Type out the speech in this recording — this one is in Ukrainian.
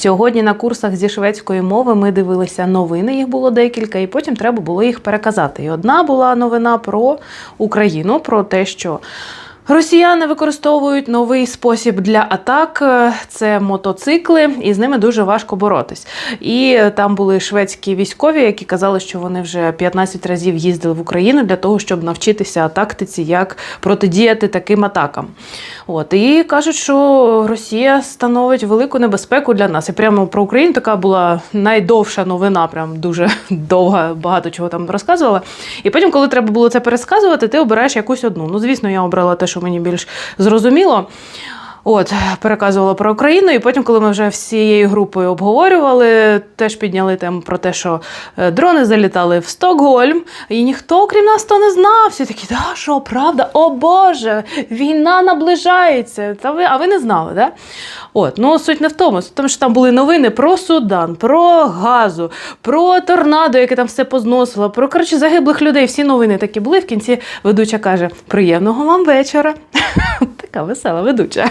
Сьогодні на курсах зі шведської мови ми дивилися новини, їх було декілька, і потім треба було їх переказати. І одна була новина про Україну, про те, що. Росіяни використовують новий спосіб для атак е, це мотоцикли, і з ними дуже важко боротись. І там були шведські військові, які казали, що вони вже 15 разів їздили в Україну для того, щоб навчитися тактиці, як протидіяти таким атакам. От і кажуть, що Росія становить велику небезпеку для нас. І прямо про Україну така була найдовша новина, прям дуже довга, багато чого там розказувала. І потім, коли треба було це пересказувати, ти обираєш якусь одну. Ну, звісно, я обрала те, що мені більш зрозуміло. От, переказувала про Україну, і потім, коли ми вже всією групою обговорювали, теж підняли тему про те, що е, дрони залітали в Стокгольм, і ніхто, крім нас, то не знав. Всі такі, да, що, правда? О Боже, війна наближається. Та ви, а ви не знали, да? От, ну суть не в тому, тому що там були новини про Судан, про газу, про торнадо, яке там все позносило, про коротше, загиблих людей. Всі новини такі були. В кінці ведуча каже: приємного вам вечора. Така весела ведуча.